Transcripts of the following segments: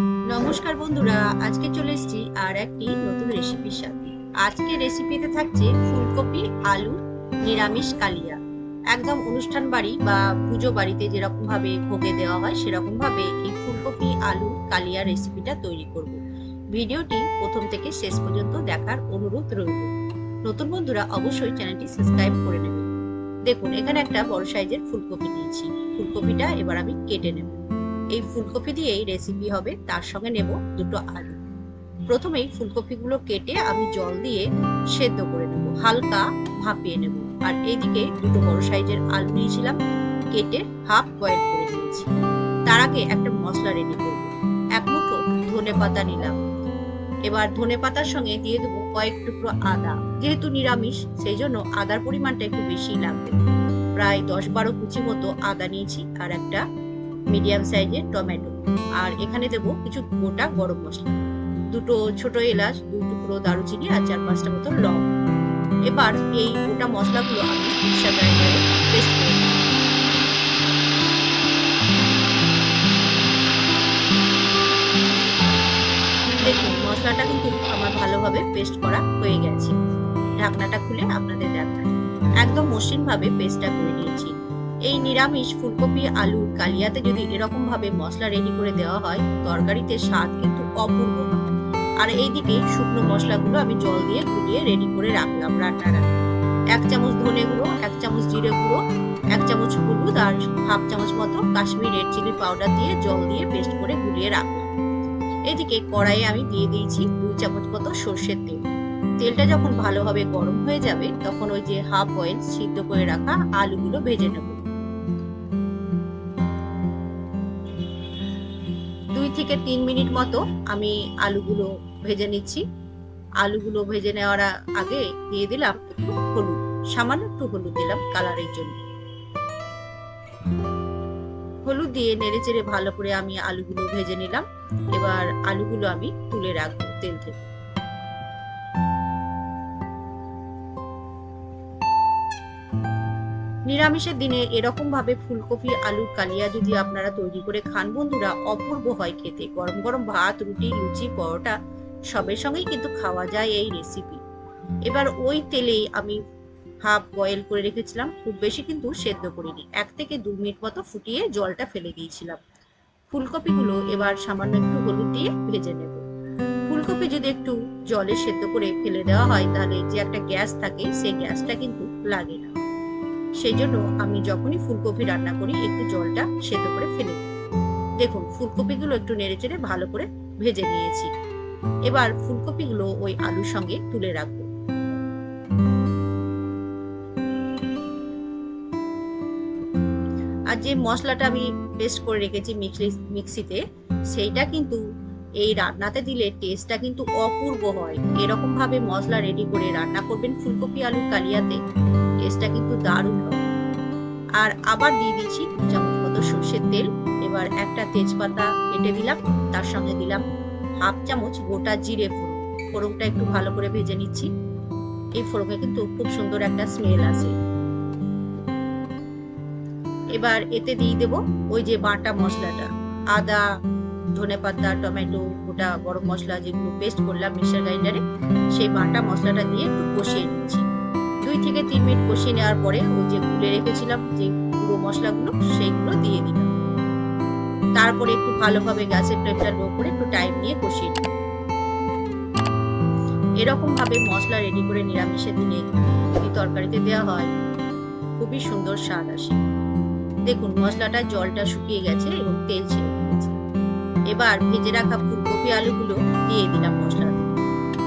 নমস্কার বন্ধুরা, আজকে চলে এসেছি আর একটি নতুন রেসিপির সাথে। আজকে রেসিপিতে থাকছে ফুলকপি, আলু, নিরামিষ কালিয়া। একদম অনুষ্ঠান বাড়ি বা পুজো বাড়িতে যেরকম ভাবে ভোগে দেওয়া হয় সেরকম ভাবে এই ফুলকপি, আলু, কালিয়া রেসিপিটা তৈরি করব। ভিডিওটি প্রথম থেকে শেষ পর্যন্ত দেখার অনুরোধ রইল। নতুন বন্ধুরা, অবশ্যই চ্যানেলটি সাবস্ক্রাইব করে নেবেন। দেখুন, এখানে একটা বড় সাইজের ফুলকপি নিয়েছি। ফুলকপিটা এবার আমি কেটে নেব। এই ফুলকপি দিয়েই রেসিপি হবে, তার সঙ্গে নেব দুটো আলু। প্রথমেই ফুলকপিগুলো কেটে আমি জল দিয়ে সেদ্ধ করে নেব, হালকা ভাপিয়ে নেব। আর এইদিকে দুটো বড় সাইজের আলু নিয়েছিলাম, কেটে হাফ বয়েল করে নিয়েছি। তার আগে একটা মশলা রেডি করব। এক মুঠো ধনে পাতা নিলাম। এবার ধনে পাতার সঙ্গে দিয়ে দেবো কয়েক টুকরো আদা। যেহেতু নিরামিষ, সেই জন্য আদার পরিমাণটা একটু বেশি লাগবে। প্রায় দশ বারো কুচি মতো আদা নিয়েছি আর একটা মিডিয়াম সাইজের টমেটো। আর এখানে দেব কিছু গোটা গরম মশলা। দুটো ছোট এলাচ দুই টুকরো দারুচিনি আর চার পাঁচটা মতো লং এবার এই গোটা মশলাগুলো আমি মিক্সার গ্রাইন্ডারে পেস্ট করে দেখুন, মশলাটা কিন্তু আমার ভালোভাবে পেস্ট করা হয়ে গেছে। ঢাকনাটা খুলে আপনাদের দেখান একদম মসৃণ ভাবে পেস্টটা করে নিয়েছি। এই নিরামিষ ফুলকপি, আলু, কালিয়াতে যদি এরকম ভাবে মশলা রেডি করে দেওয়া হয়, তরকারিতে স্বাদ কিন্তু অপূর্ব। আর এইদিকে শুকনো মশলাগুলো আমি জল দিয়ে গুলিয়ে রেডি করে রাখলাম রান্নার এক চামচ ধনে গুঁড়ো, এক চামচ জিরে গুঁড়ো, এক চামচ হলুদ আর হাফ চামচ মতো কাশ্মীর রেড চিলি পাউডার দিয়ে জল দিয়ে পেস্ট করে গুলিয়ে রাখলাম। এদিকে কড়াইয়ে আমি দিয়ে দিয়েছি দুই চামচ মতো সর্ষের তেল। তেলটা যখন ভালোভাবে গরম হয়ে যাবে, তখন ওই যে হাফ বয়েল সিদ্ধ করে রাখা আলুগুলো ভেজে নেব। থেকে তিন মিনিট মতো আমি আলুগুলো ভেজে নিচ্ছি। আলুগুলো ভেজে নেওয়ার আগে দিয়ে দিলাম একটু হলুদ, সামান্য একটু হলুদ দিলাম কালারের জন্য। হলুদ দিয়ে নেড়ে চেড়ে ভালো করে আমি আলুগুলো ভেজে নিলাম। এবার আলুগুলো আমি তুলে রাখব তেল থেকে। নিরামিষের দিনে এরকম ভাবে ফুলকপি, আলুর কালিয়া যদি আপনারা তৈরি করে খান, বন্ধুরা, অপূর্ব হয় খেতে। গরম গরম ভাত, রুটি, লুচি, পরোটা, সবের সঙ্গেই কিন্তু খাওয়া যায় এই রেসিপি এবার ওই তেলেই আমি হাফ বয়েল করে রেখেছিলাম, খুব বেশি কিন্তু সেদ্ধ করিনি। এক থেকে দু মিনিট মতো ফুটিয়ে জলটা ফেলে দিয়েছিলাম। ফুলকপিগুলো এবার সামান্য একটু হলুদ দিয়ে ভেজে নেব। ফুলকপি যদি একটু জলে সেদ্ধ করে ফেলে দেওয়া হয়, তাহলে যে একটা গ্যাস থাকে, সেই গ্যাসটা কিন্তু লাগে না। সেই জন্য আমি যখনই ফুলকপি রান্না করি, একটু জলটা সেদ্ধ করে ফেলে। দিই দেখুন, ফুলকপিগুলো একটু নেড়ে চেড়ে ভালো করে ভেজে নিয়েছি। এবার ফুলকপিগুলো ওই আলুর সঙ্গে তুলে রাখব। আর যে মশলাটা আমি পেস্ট করে রেখেছি মিক্সিতে, সেইটা কিন্তু এই রান্নাতে দিলে টেস্টটা কিন্তু অপূর্ব হয়। এরকম ভাবে মশলা রেডি করে রান্না করবেন ফুলকপি, আলু, কালিয়াতে। টেস্টটা কিন্তু দারুণ হয় আর আবার দিয়ে দিচ্ছি চামচ মতো সর্ষের তেল। এবার একটা তেজপাতা কেটে দিলাম। তার সঙ্গে দিলাম হাফ চামচ গোটা জিরে ফোড়ন। ফোড়নটা একটু ভালো করে ভেজে নিচ্ছি। এই ফোড়নে কিন্তু খুব সুন্দর একটা স্মেল আছে এবার এতে দিয়ে দেব ওই যে বাটা মশলাটা। আদা ধনে পাতা, টমেটো, গোটা গরম মশলা যেগুলো পেস্ট করলাম মিক্সার গ্রাইন্ডারে সেই বাটা মশলাটা দিয়ে একটু কষিয়ে নিচ্ছি দুই থেকে তিন মিনিট কষিয়ে নেওয়ার পরে ওই যে গুলে রেখেছিলাম যে গুঁড়ো মশলাগুলো, সেইগুলো দিয়ে দিলাম। তারপরে একটু ভালোভাবে গ্যাসের ফ্লেমটা লো করে একটু টাইম নিয়ে কষিয়ে নিলাম। এরকম ভাবে মশলা রেডি করে নিরামিষের দিনে যদি তরকারিতে দেওয়া হয়, খুবই সুন্দর স্বাদ আসে। দেখুন মশলাটা জলটা শুকিয়ে গেছে এবং তেল ছেড়ে এবার ভেজে রাখা ফুলকপি আলুগুলো দিয়ে দিলাম মশলা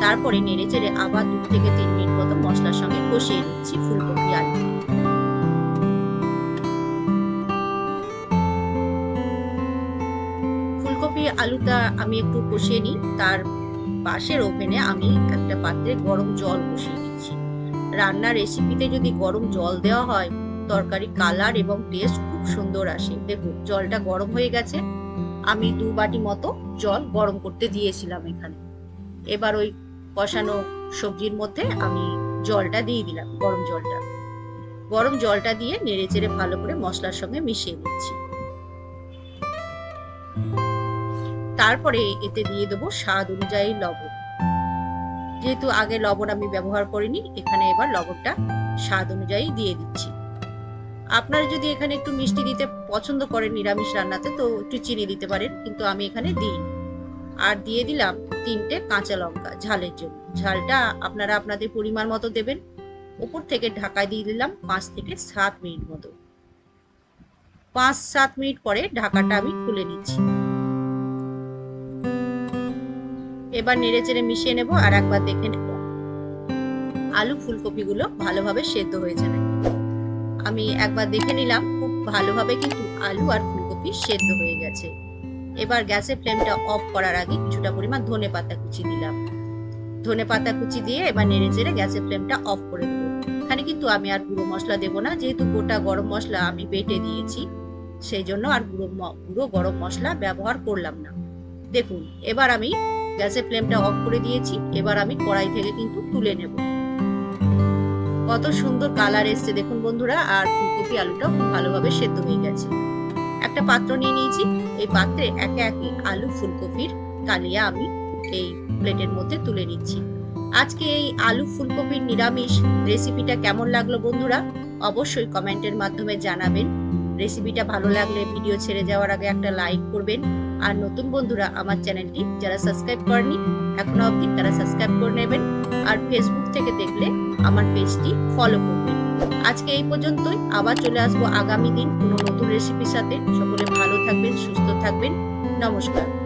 তারপরে নেড়ে চেড়ে আবার দু থেকে তিন মিনিট মতো মশলার সঙ্গে কষিয়ে নিচ্ছি ফুলকপি আলু। ফুলকপি আলুটা আমি একটু কষিয়ে নিই। তার পাশের ওভেনে আমি একটা পাত্রে গরম জল বসিয়ে দিচ্ছি। রান্নার রেসিপিতে যদি গরম জল দেওয়া হয় তরকারি কালার এবং টেস্ট খুব সুন্দর আসে। দেখুন, জলটা গরম হয়ে গেছে। আমি দু বাটি মতো জল গরম করতে দিয়েছিলাম এখানে। এবার ওই কষানো সবজির মধ্যে আমি জলটা দিয়ে দিলাম, গরম জলটা। গরম জলটা দিয়ে নেড়ে চেড়ে ভালো করে মশলার সঙ্গে মিশিয়ে দিচ্ছি তারপরে এতে দিয়ে দেবো স্বাদ অনুযায়ী লবণ। যেহেতু আগে লবণ আমি ব্যবহার করিনি, এখানে এবার লবণটা স্বাদ অনুযায়ী দিয়ে দিচ্ছি। আপনারা যদি এখানে একটু মিষ্টি দিতে পছন্দ করেন নিরামিষ রান্নাতে, তো একটু চিনি দিতে পারেন, কিন্তু আমি এখানে দিইনি। আর দিয়ে দিলাম তিনটে কাঁচা লঙ্কা ঝালের জন্য। ঝালটা আপনারা আপনাদের পরিমাণ মতো দেবেন। উপর থেকে ঢাকায় দিয়ে দিলাম পাঁচ থেকে সাত মিনিট মতো। পাঁচ সাত মিনিট পরে ঢাকাটা আমি খুলে নিচ্ছি। এবার নেড়ে চেড়ে মিশিয়ে নেব আর একবার দেখে নেব। আলু ফুলকপি গুলো ভালোভাবে সেদ্ধ হয়েছে নাকি আমি একবার দেখে নিলাম, খুব ভালোভাবে কিন্তু আলু আর ফুলকপি সেদ্ধ হয়ে গেছে। এবার গ্যাসের ফ্লেমটা অফ করার আগে কিছুটা পরিমাণ ধনে পাতা কুচি দিলাম। ধনে পাতা কুচি দিয়ে এবার নেড়ে চেড়ে গ্যাসের ফ্লেমটা অফ করে দেবো। এখানে কিন্তু আমি আর গুঁড়ো মশলা দেবো না, যেহেতু গোটা গরম মশলা আমি বেটে দিয়েছি, সেই জন্য আর গুঁড়ো গুঁড়ো গরম মশলা ব্যবহার করলাম না। দেখুন, এবার আমি গ্যাসের ফ্লেমটা অফ করে দিয়েছি, এবার আমি কড়াই থেকে কিন্তু তুলে নেব। কত সুন্দর কালার এসছে। দেখুন বন্ধুরা, আর ফুলকপি আলুটাও খুব ভালোভাবে সেদ্ধ হয়ে গেছে। একটা পাত্র নিয়ে নিয়েছি। এই পাত্রে একে একে আলু, ফুলকপির কালিয়া আমি এই প্লেটের মধ্যে তুলে নিচ্ছি। আজকে এই আলু, ফুলকপির নিরামিষ রেসিপিটা কেমন লাগল বন্ধুরা? অবশ্যই কমেন্টের মাধ্যমে জানাবেন। রেসিপিটা ভালো লাগলে ভিডিও ছেড়ে যাওয়ার আগে একটা লাইক করবেন। আর নতুন বন্ধুরা, আমার চ্যানেলটি যারা সাবস্ক্রাইব করেনি এখনও অবধি তারা সাবস্ক্রাইব করে নেবেন। আর ফেসবুক থেকে দেখলে আমার পেজটি ফলো করবেন। আজকে এই পর্যন্তই। আবার চলে আসব আগামী দিন কোনো নতুন রেসিপির সাথে। সকলে ভালো থাকবেন, সুস্থ থাকবেন। নমস্কার।